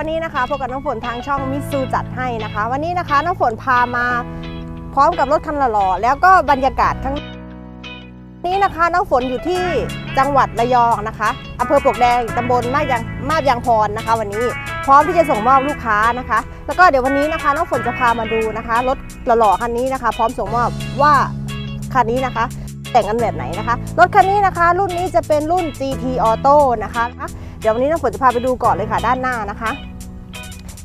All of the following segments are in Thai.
ันนี้นะคะพบกับน้องฝนทางช่องมิสูจัดให้นะคะ วันนี้นะคะน้องฝนพามาพร้อมกับรถคันหล่อแล้วก็บรรยากาศทั้งนี้นะคะน้องฝนอยู่ที่จังหวัดระยองนะคะอำเภอปลวกแดงตำบลมาบยางมาบยางพรนะคะ วันนี้พร้อมที่จะส่งมอบลูกค้านะคะ แล้วก็เดี๋ยววันนี้นะคะน้องฝนจะพามาดูนะคะรถหล่อคันนี้นะคะ พร้อมส่งมอบว่าคันนี้นะคะ แต่งกันแบบไหนนะคะ รถคันนี้นะคะ รุ่นนี้จะเป็นรุ่น GT Auto นะคะ เดี๋ยววันนี้น้องฝนจะพาไปดูก่อนเลยค่ะด้านหน้านะคะ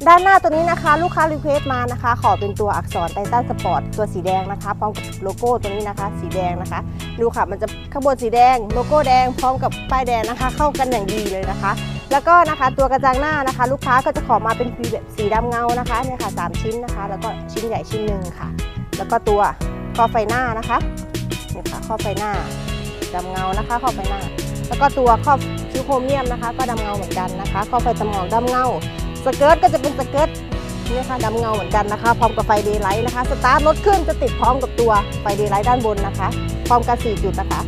ด้านหน้าตัวนี้นะคะ ลูกค้ารีเควสต์มานะคะ ขอเป็นตัวอักษรไททันสปอร์ตตัวสีแดงนะคะ พร้อมกับโลโก้ตัวนี้นะคะ สีแดงนะคะ ดูค่ะมันจะข้างบนสีแดง โลโก้แดงพร้อมกับป้ายแดงนะคะ เข้ากันอย่างดีเลยนะคะ แล้วก็นะคะตัวกระจังหน้านะคะ ลูกค้าก็จะขอมาเป็นสีแบบสีดำเงานะคะเนี่ยค่ะสามชิ้นนะคะ แล้วก็ชิ้นใหญ่ชิ้นหนึ่งค่ะ แล้วก็ตัวคอไฟหน้านะคะเนี่ยค่ะข้อไฟหน้าดำเงานะคะข้อไฟหน้า แล้วก็ตัวครอบคิวโครเมียมนะคะ ก็ดำเงาเหมือนกันนะคะครอบไฟตะหมอกดำเงา สเกิร์ตก็จะเป็นสเกิร์ตนี่ค่ะดำเงาเหมือนกันนะคะ พร้อมกับไฟเดย์ไลท์นะคะ สตาร์ทรถขึ้นจะติดพร้อมกับตัวไฟเดย์ไลท์ด้านบนนะคะ พร้อมกัน4จุดนะคะ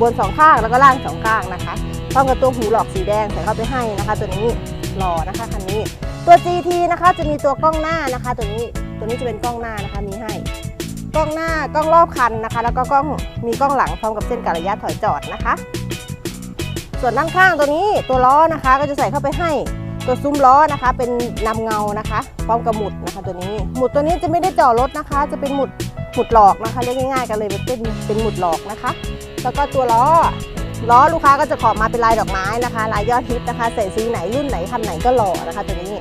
บนสองข้างแล้วก็ล่างสองข้างนะคะพร้อมกับตัวหูหลอกสีแดงใส่เข้าไปให้นะคะ ตัวนี้หล่อนะคะคันนี้ ตัว GT นะคะจะมีตัวกล้องหน้านะคะ ตัวนี้ตัวนี้จะเป็นกล้องหน้านะคะมีให้กล้องหน้ากล้องรอบคันนะคะ แล้วก็กล้องมีกล้องหลังพร้อมกับเส้นกระยะถอยจอดนะคะ ส่วนด้านข้างตัวนี้ตัวล้อนะคะก็จะใส่เข้าไปให้ ตัวซุ้มล้อนะคะ เป็นนำเงานะคะพร้อมกับหมุดนะคะ ตัวนี้หมุดตัวนี้จะไม่ได้เจ่อรถนะคะ จะเป็นหมุดหมุดหลอกนะคะเรียกง่ายๆกันเลยเป็นเป็นหมุดหลอกนะคะ แล้วก็ตัวล้อล้อลูกค้าก็จะขอมาเป็นลายดอกไม้นะคะลายยอดฮิตนะคะใส่สีไหนรุ่นไหนคันไหนก็หล่อนะคะตัวนี้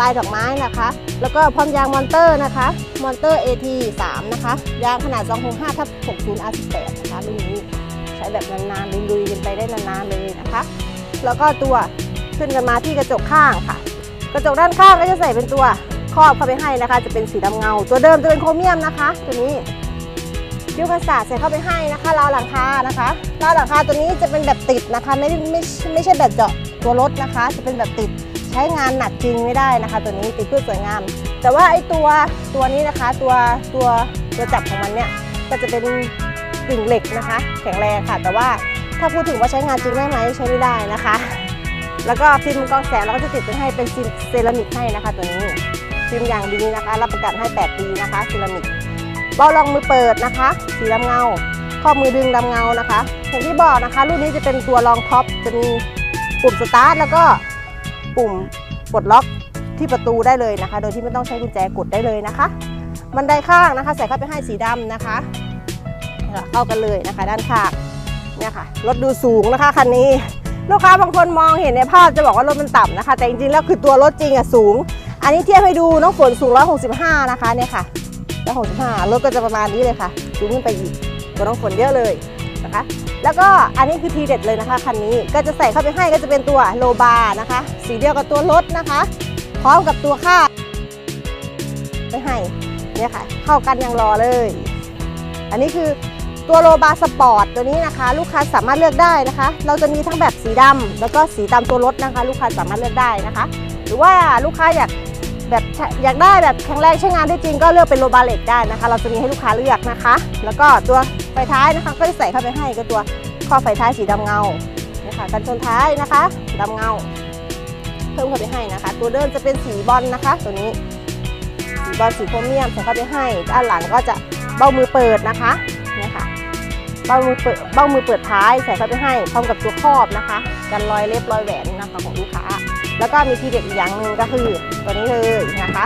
ลายดอกไม้นะคะ แล้วก็พร้อมยางมอนเตอร์นะคะมอนเตอร์ AT 3นะคะยางขนาด265ทับ60 R18 นะคะรุ่นนี้ใช้แบบนานๆลุยๆกันไปได้นานๆเลยนะคะ แล้วก็ตัว ขึ้นกันมาที่กระจกข้างค่ะ กระจกด้านข้างก็จะใส่เป็นตัวครอบเข้าไปให้นะคะ จะเป็นสีดำเงา ตัวเดิมจะเป็นโครเมียมนะคะ ตัวนี้ยูคาสาใส่เข้าไปให้นะคะราวหลังคานะคะราวหลังคาตัวนี้จะเป็นแบบติดนะคะ ไม่ได้ไม่ไม่ใช่แบบเจาะตัวรถนะคะ จะเป็นแบบติดใช้งานหนักจริงไม่ได้นะคะ ตัวนี้ติดเพื่อสวยงาม แต่ว่าไอ้ตัวตัวนี้นะคะ ตัวตัวตัวจับของมันเนี่ยก็จะเป็นกึ่งเหล็กนะคะ แข็งแรงค่ะ แต่ว่าถ้าพูดถึงว่าใช้งานจริงได้ไหมใช้ไม่ได้นะคะ แล้วก็ฟิล์มกองแสงเราก็จะติดเป็นให้เป็นเซรามิกให้นะคะ ตัวนี้ฟิล์มอย่างดีนะคะ รับประกันให้ 8 ปีนะคะเซรามิกเบาะรองมือเปิดนะคะ สีดำเงา ข้อมือดึงดำเงานะคะอย่างที่บอกนะคะ รุ่นนี้จะเป็นตัวรองท็อปจะมีปุ่มสตาร์ทแล้วก็ปุ่มปลดล็อกที่ประตูได้เลยนะคะ โดยที่ไม่ต้องใช้กุญแจกดได้เลยนะคะบันไดข้างนะคะ ใส่เข้าไปให้สีดำนะคะเข้ากันเลยนะคะ ด้านข้างเนี่ยค่ะรถดูสูงนะคะคันนี้ ลูกค้าบางคนมองเห็นในภาพจะบอกว่ารถมันต่ำนะคะ แต่จริงๆแล้วคือตัวรถจริงอะสูง อันนี้เทียบให้ดูน้องฝนสูง 165 นะคะเนี่ยค่ะ 165 รถก็จะประมาณนี้เลยค่ะ สูงขึ้นไปอีกตัวน้องฝนเยอะเลยนะคะ แล้วก็อันนี้คือทีเด็ดเลยนะคะคันนี้ก็จะใส่เข้าไปให้ก็จะเป็นตัวโลบาร์นะคะ สีเดียวกับตัวรถนะคะ พร้อมกับตัวค่าไปให้เนี่ยค่ะ เข้ากันอย่างรอเลย อันนี้คือ ตัวโลบาสปอร์ตตัวนี้นะคะ ลูกค้าสามารถเลือกได้นะคะ เราจะมีทั้งแบบสีดำแล้วก็สีตามตัวรถนะคะ ลูกค้าสามารถเลือกได้นะคะ หรือว่าลูกค้าอยากแบบอยากได้แบบแข็งแรงใช้งานได้จริงก็เลือกเป็นโลบาเหล็กได้นะคะ เราจะมีให้ลูกค้าเลือกนะคะ แล้วก็ตัวไฟท้ายนะคะ ก็จะใส่เข้าไปให้ก็ตัวข้อไฟท้ายสีดำเงาเนี่ยค่ะกันชนท้ายนะคะดำเงา เพิ่มเข้าไปให้นะคะ ตัวเดิมจะเป็นสีบอลนะคะ ตัวนี้สีบอลสีโครเมียมใส่เข้าไปให้ด้านหลังก็จะเบ้ามือเปิดนะคะ เบ้ามือเปิดเบ้ามือเปิดท้ายใส่เข้าไปให้ พร้อมกับตัวครอบนะคะ กันรอยเล็บรอยแหวนนะคะของลูกค้า แล้วก็มีทีเด็ดอีกอย่างหนึ่งก็คือตัวนี้เลยนะคะ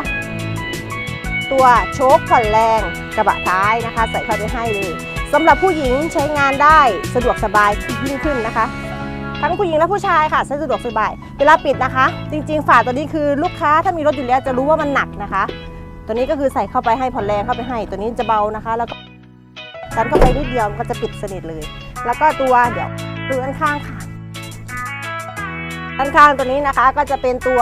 ตัวโชคผ่อนแรงกระบะท้ายนะคะ ใส่เข้าไปให้เลยสำหรับผู้หญิงใช้งานได้สะดวกสบายยิ่งขึ้นนะคะ ทั้งผู้หญิงและผู้ชายค่ะใช้สะดวกสบาย เวลาปิดนะคะ จริง ๆ ฝาตัวนี้คือลูกค้าถ้ามีรถอยู่แล้วจะรู้ว่ามันหนักนะคะ ตัวนี้ก็คือใส่เข้าไปให้ผ่อนแรงเข้าไปให้ ตัวนี้จะเบานะคะ แล้วก็ ดันเข้าไปนิดเดียวมันก็จะปิดสนิทเลย แล้วก็ตัวเดี๋ยวดูด้านข้างค่ะด้านข้างตัวนี้นะคะก็จะเป็นตัว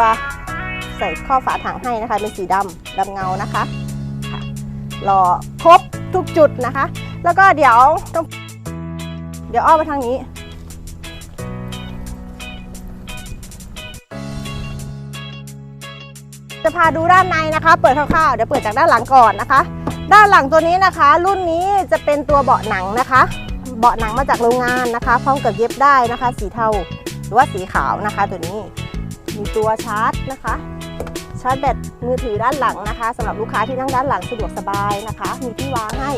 ใส่ข้อฝาถังให้นะคะ เป็นสีดำดำเงานะคะค่ะรอครบทุกจุดนะคะ แล้วก็เดี๋ยวต้องเดี๋ยวอ้อมมาทางนี้จะพาดูด้านในนะคะ เปิดคร่าวๆ เดี๋ยวเปิดจากด้านหลังก่อนนะคะ ด้านหลังตัวนี้นะคะ รุ่นนี้จะเป็นตัวเบาะหนังนะคะ เบาะหนังมาจากโรงงานนะคะ พร้อมกับเย็บได้นะคะ สีเทาหรือว่าสีขาวนะคะ ตัวนี้มีตัวชาร์จนะคะ ชาร์จแบตมือถือด้านหลังนะคะสำหรับลูกค้าที่นั่งด้านหลังสะดวกสบายนะคะ มีที่วางให้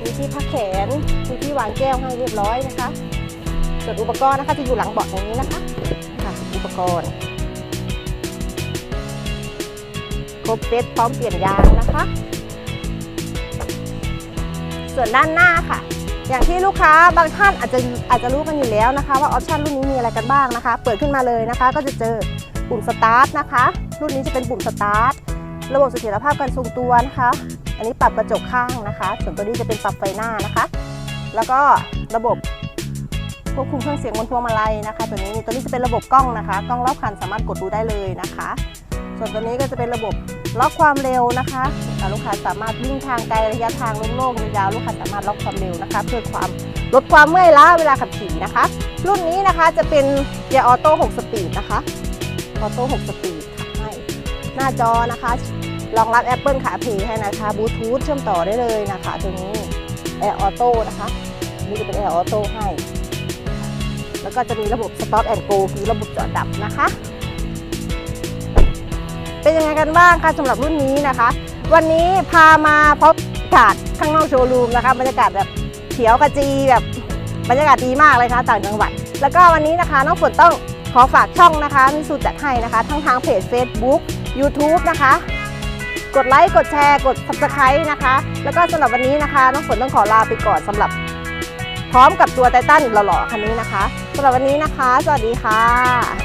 มีที่พักแขนมีที่วางแก้วให้เรียบร้อยนะคะส่วนอุปกรณ์นะคะจะอยู่หลังเบาะตรงนี้นะคะค่ะอุปกรณ์ ครบเซตพร้อมเปลี่ยนยางนะคะ ส่วนด้านหน้าค่ะ อย่างที่ลูกค้าบางท่านอาจจะอาจจะรู้กันอยู่แล้วนะคะ ว่าออปชันรุ่นนี้มีอะไรกันบ้างนะคะ เปิดขึ้นมาเลยนะคะ ก็จะเจอปุ่มสตาร์ทนะคะ รุ่นนี้จะเป็นปุ่มสตาร์ทระบบเสถียรภาพการทรงตัวนะคะ อันนี้ปรับกระจกข้างนะคะ ส่วนตัวนี้จะเป็นปรับไฟหน้านะคะ แล้วก็ระบบควบคุมเครื่องเสียงบนพวงมาลัยนะคะ ตัวนี้ตัวนี้จะเป็นระบบกล้องนะคะ กล้องรอบคันสามารถกดดูได้เลยนะคะ ส่วนตัวนี้ก็จะเป็นระบบล็อกความเร็วนะคะอ่ลูกค้าสามารถวิ่งทางไกลระยะทางโล่งๆยาวลูกค้าสามารถล็อกความเร็วนะคะ เพื่อความลดความเมื่อยล้าเวลาขับขี่นะคะ รุ่นนี้นะคะจะเป็นเกียร์ออโต้6สปีดนะคะออโต้6สปีดให้หน้าจอนะคะรองรับ Apple CarPlay ให้นะคะบลูทูธเชื่อมต่อได้เลยนะคะตัวนี้ Air Auto นะคะนี่จะเป็น Air Auto ให้ แล้วก็จะมีระบบ Stop and Go คือระบบจอดดับนะคะ เป็นยังไงกันบ้างคะสำหรับรุ่นนี้นะคะ วันนี้พามาพบอากาศข้างนอกโชว์รูมนะคะบรรยากาศแบบเขียวขจีแบบบรรยากาศดีมากเลยค่ะต่างจังหวัด แล้วก็วันนี้นะคะน้องฝนต้องขอฝากช่องนะคะมิสูจัดให้นะคะ ทั้งทางเพจ Facebook YouTube นะคะ กดไลค์กดแชร์กด Subscribe นะคะ แล้วก็สำหรับวันนี้นะคะน้องฝนต้องขอลาไปก่อนสำหรับ พร้อมกับตัวไททันหล่อๆคันนี้นะคะสำหรับวันนี้นะคะ สวัสดีค่ะ